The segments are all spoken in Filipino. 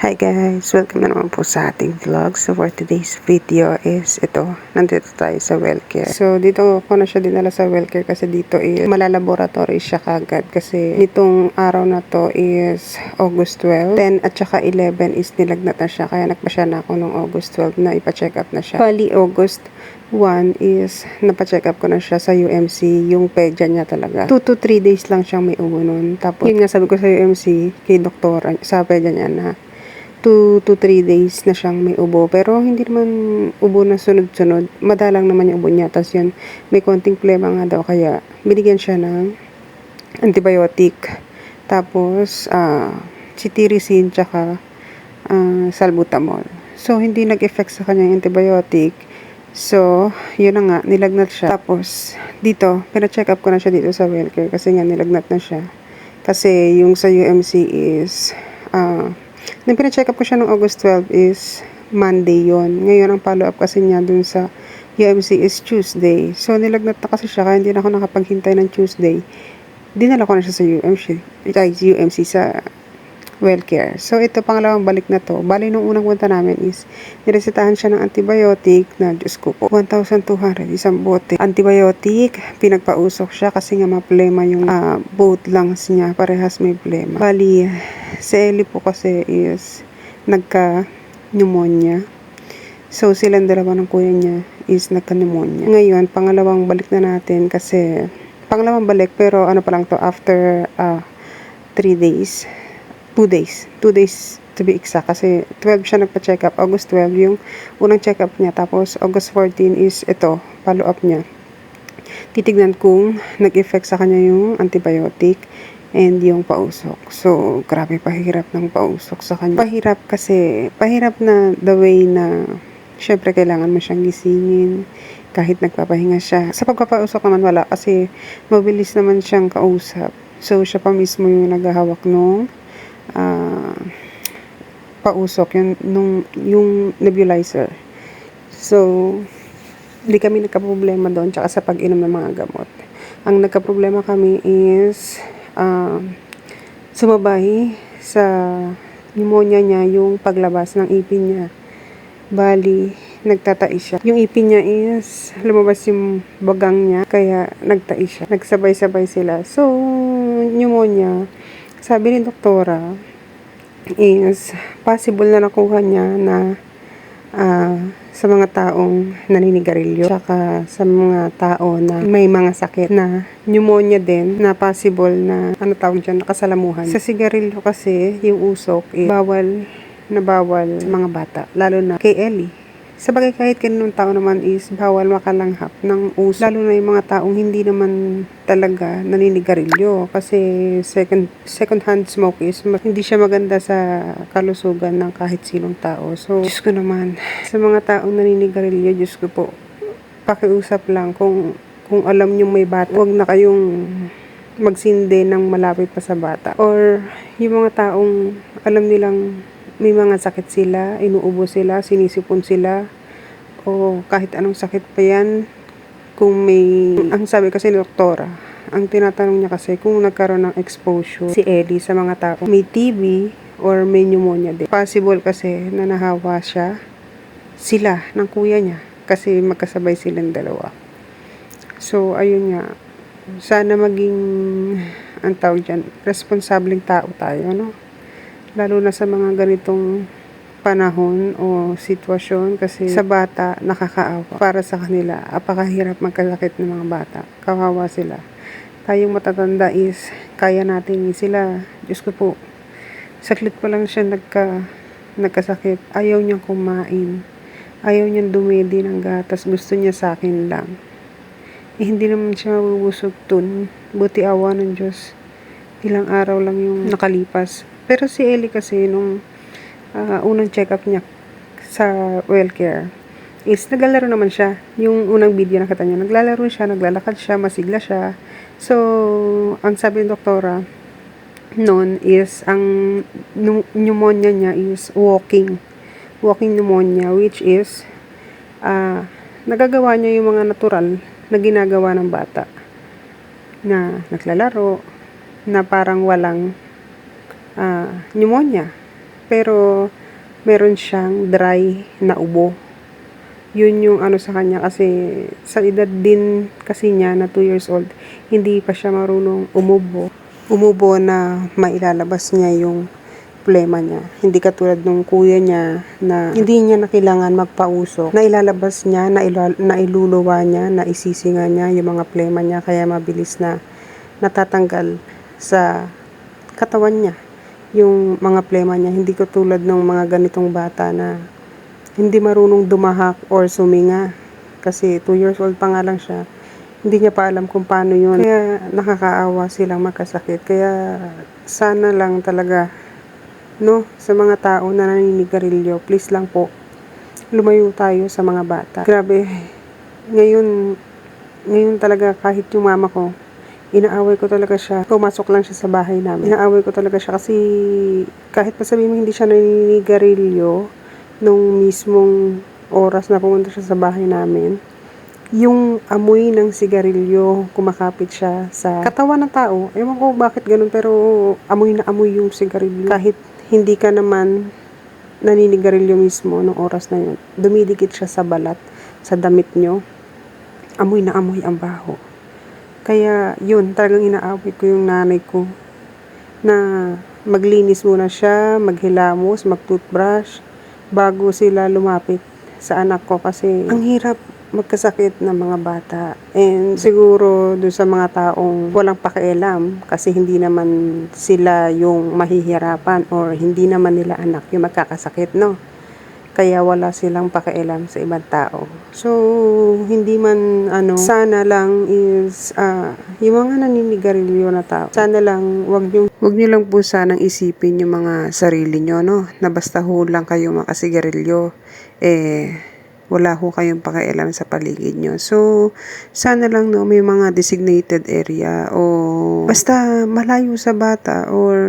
Hi guys! Welcome na naman po sa ating vlog. So for today's video is ito, nandito tayo sa Wellcare. So dito ko na siya dinala sa Wellcare kasi dito is malalaboratory siya kagad kasi nitong araw na to is August 12. 10 at saka 11 is nilagnat na siya kaya nagpasya na ako nung August 12 na ipa-check up na siya. Bali August 1 is napacheck up ko na siya sa UMC, yung pedya niya talaga. 2 to 3 days lang siyang may ubo nun. Tapos, yun nga sabi ko sa UMC, kay doktora, sa pedya niya na 2 to 3 days na siyang may ubo. Pero hindi naman ubo na sunod-sunod. Madalang naman yung ubo niya. Tapos yun, may konting plema nga daw. Kaya binigyan siya ng antibiotic. Tapos, ah, cetirizine tsaka ah, salbutamol. So, hindi nag-effect sa kanya yung antibiotic. So, yun na nga, nilagnat siya. Tapos, dito, pina-check up ko na siya dito sa Wellcare kasi nga nilagnat na siya. Kasi yung sa UMC is, ah, nung pina-check up ko siya noong August 12 is Monday yon Ngayon, ang follow-up kasi niya dun sa UMC is Tuesday. So, nilagnat na kasi siya kaya hindi na ako nakapaghintay ng Tuesday. Dinala ko na siya sa UMC, ay, UMC sa Wellcare. So, ito pangalawang balik na to. Bali, nung unang punta namin is, niresetahan siya ng antibiotic na, Diyos ko po, 1,200, isang bote. Antibiotic, pinagpausok siya kasi nga maplema yung ah, both lungs niya. Parehas may plema. Bali, si Ellie po kasi is nagka-pneumonia. So, silang dalawa ng kuya niya is nagka-pneumonia. Ngayon, pangalawang balik na natin kasi, pangalawang balik pero ano pa lang to, after 3 days, 2 days, 2 days to be exact kasi 12 siya nagpa-check up, August 12 yung unang check up niya, tapos August 14 is ito, follow up niya. Titignan kung nag-effect sa kanya yung antibiotic and yung pausok. So, grabe pahirap ng pausok sa kanya. Pahirap kasi, pahirap na the way na syempre kailangan mo siyang gisingin kahit nagpapahinga siya. Sa pagpapausok naman wala kasi mabilis naman siyang kausap. So, siya pa mismo yung naghahawak nung ah, pausok, yung, nung, yung nebulizer. So, hindi kami nagka-problema doon tsaka sa pag-inom ng mga gamot. Ang nagka-problema kami is uh, sumabay sa pneumonia niya yung paglabas ng ipin niya. Bali, nagtatai siya. Yung ipin niya is lumabas yung bagang niya kaya nagtai siya. Nagsabay-sabay sila. So, pneumonia, sabi ni doktora is possible na nakuha niya na ah, sa mga taong naninigarilyo tsaka sa mga tao na may mga sakit na pneumonia din na possible na ano tawag dyan, nakasalamuhan. Sa sigarilyo kasi, yung usok, eh, bawal na bawal sa mga bata, lalo na kay Ellie. Sa bagay kahit kaninong tao naman is bawal makalanghap ng uso. Lalo na yung mga taong hindi naman talaga naninigarilyo. Kasi second, second hand smoke is ma- hindi siya maganda sa kalusugan ng kahit sinong tao. So, Diyos ko naman, sa mga taong naninigarilyo, Diyos ko po, pakiusap lang kung kung alam nyo may bata, huwag na kayong magsindi ng malapit pa sa bata. Or yung mga taong alam nilang may mga sakit sila, inuubo sila, sinisipon sila, o kahit anong sakit pa yan, kung may, ang sabi kasi ni doktora, ang tinatanong niya kasi kung nagkaroon ng exposure si Ellie sa mga tao, may TB or may pneumonia din. Possible kasi na nahawa siya, sila, ng kuya niya, kasi magkasabay silang dalawa. So, ayun nga, sana maging, ang tawag dyan, responsableng tao tayo, no? Lalo na sa mga ganitong panahon o sitwasyon kasi sa bata nakakaawa. Para sa kanila apakahirap magkasakit ng mga bata. Kawawa sila. Tayong matatanda is kaya natin sila. Diyos ko po saklit pa lang siya nagka nagkasakit. Ayaw niyang kumain. Ayaw niyang dumedi ng gatas. Gusto niya sa akin lang. Eh, hindi naman siya mabubusog dun. Buti awa ng Diyos. Ilang araw lang yung nakalipas pero si Ellie kasi nung uh, unang check-up niya sa Wellcare is naglalaro naman siya. Yung unang video nakita niya, naglalaro siya, naglalakad siya, masigla siya. So, ang sabi ng doktora noon is ang pneumonia niya is walking. Walking pneumonia which is uh, nagagawa niya yung mga natural na ginagawa ng bata na naglalaro na parang walang uh, pneumonia. pero meron siyang dry na ubo. Yun yung ano sa kanya kasi sa edad din kasi niya na 2 years old, hindi pa siya marunong umubo. Umubo na mailalabas niya yung problema niya. Hindi katulad nung kuya niya na hindi niya na kailangan magpausok. Na ilalabas niya, na, ilal- na iluluwa niya, na isisinga niya yung mga problema niya kaya mabilis na natatanggal sa katawan niya yung mga plema niya. Hindi katulad ng mga ganitong bata na hindi marunong dumahak or suminga. Kasi 2 years old pa nga lang siya. Hindi niya pa alam kung paano yun. Kaya nakakaawa silang magkasakit. Kaya sana lang talaga, no, sa mga tao na naninigarilyo, please lang po, lumayo tayo sa mga bata. Grabe, ngayon, ngayon talaga kahit yung mama ko, inaaway ko talaga siya. Pumasok lang siya sa bahay namin. Inaaway ko talaga siya kasi kahit pa sabihin mo hindi siya naninigarilyo, nung mismong oras na pumunta siya sa bahay namin, yung amoy ng sigarilyo, kumakapit siya sa katawan ng tao. Ewan ko bakit ganun, pero amoy na amoy yung sigarilyo. Kahit hindi ka naman naninigarilyo mismo nung oras na yun, dumidikit siya sa balat, sa damit nyo. Amoy na amoy ang baho. Kaya yun, talagang inaaway ko yung nanay ko na maglinis muna siya, maghilamos, mag-toothbrush bago sila lumapit sa anak ko kasi ang hirap magkasakit ng mga bata. And siguro doon sa mga taong walang pakialam kasi hindi naman sila yung mahihirapan or hindi naman nila anak yung magkakasakit, no? Kaya wala silang pakialam sa ibang tao. So, hindi man ano, sana lang is ah, yung mga naninigarilyo na tao. Sana lang wag niyo wag niyo lang po sanang isipin yung mga sarili niyo, no? Na basta ho lang kayo makasigarilyo eh wala ho kayong pakialam sa paligid nyo. So, sana lang no, may mga designated area o basta malayo sa bata or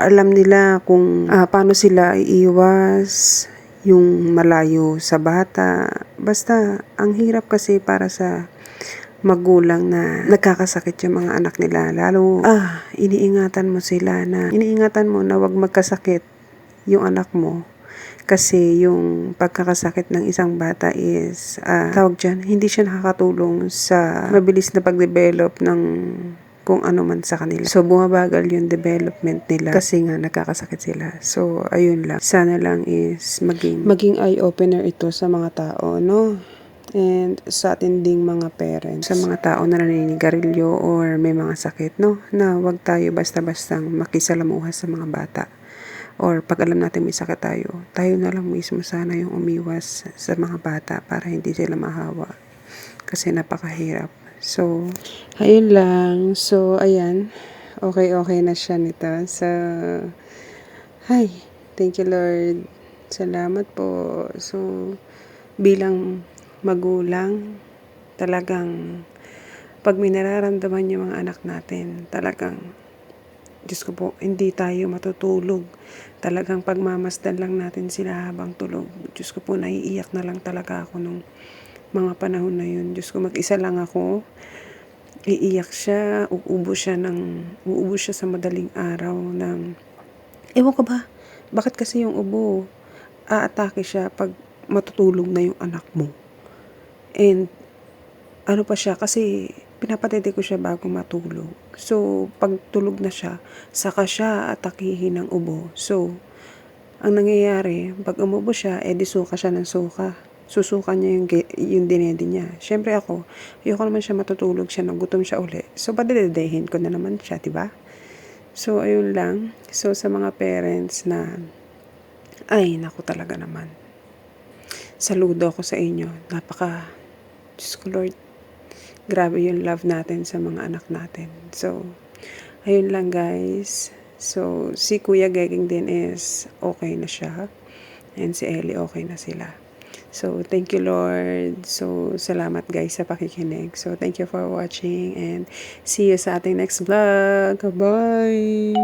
alam nila kung ah, paano sila iiwas yung malayo sa bata. Basta, ang hirap kasi para sa magulang na nagkakasakit yung mga anak nila. Lalo, ah, iniingatan mo sila na, iniingatan mo na wag magkasakit yung anak mo. Kasi yung pagkakasakit ng isang bata is, ah, tawag dyan, hindi siya nakakatulong sa mabilis na pag-develop ng kung ano man sa kanila. So, bumabagal yung development nila kasi nga nagkakasakit sila. So, ayun lang. Sana lang is maging, maging eye-opener ito sa mga tao, no? And sa atin ding mga parents, sa mga tao na naninigarilyo or may mga sakit, no? Na wag tayo basta-bastang makisalamuha sa mga bata. Or pag alam natin may sakit tayo, tayo na lang mismo sana yung umiwas sa mga bata para hindi sila mahawa. Kasi napakahirap. So, ayun lang. So, ayan. Okay-okay na siya nito. So, hi. Thank you, Lord. Salamat po. So, bilang magulang, talagang pag may nararamdaman yung mga anak natin, talagang Diyos ko po, hindi tayo matutulog. Talagang pagmamasdan lang natin sila habang tulog. Diyos ko po, naiiyak na lang talaga ako nung mga panahon na yun. Diyos ko, mag-isa lang ako. Iiyak siya, uubo siya ng, uubo siya sa madaling araw ng, ewan ko ba, bakit kasi yung ubo, aatake siya pag matutulog na yung anak mo. And, ano pa siya, kasi pinapatete ko siya bago matulog. So, pag tulog na siya, saka siya atakihin ng ubo. So, ang nangyayari, pag umubo siya, edi suka siya ng suka. Susuka niya yung, yung dinedi niya. Siyempre ako, ayoko naman siya matutulog siya, nagutom siya uli. So, padidedehin ko na naman siya, di ba? So, ayun lang. So, sa mga parents na, ay, naku talaga naman. Saludo ako sa inyo. Napaka, Diyos ko Lord, grabe yung love natin sa mga anak natin. So, ayun lang guys. So, si Kuya Geging din is okay na siya. And si Ellie okay na sila. So, thank you Lord. So, salamat guys sa pakikinig. So, thank you for watching and see you sa ating next vlog. Bye!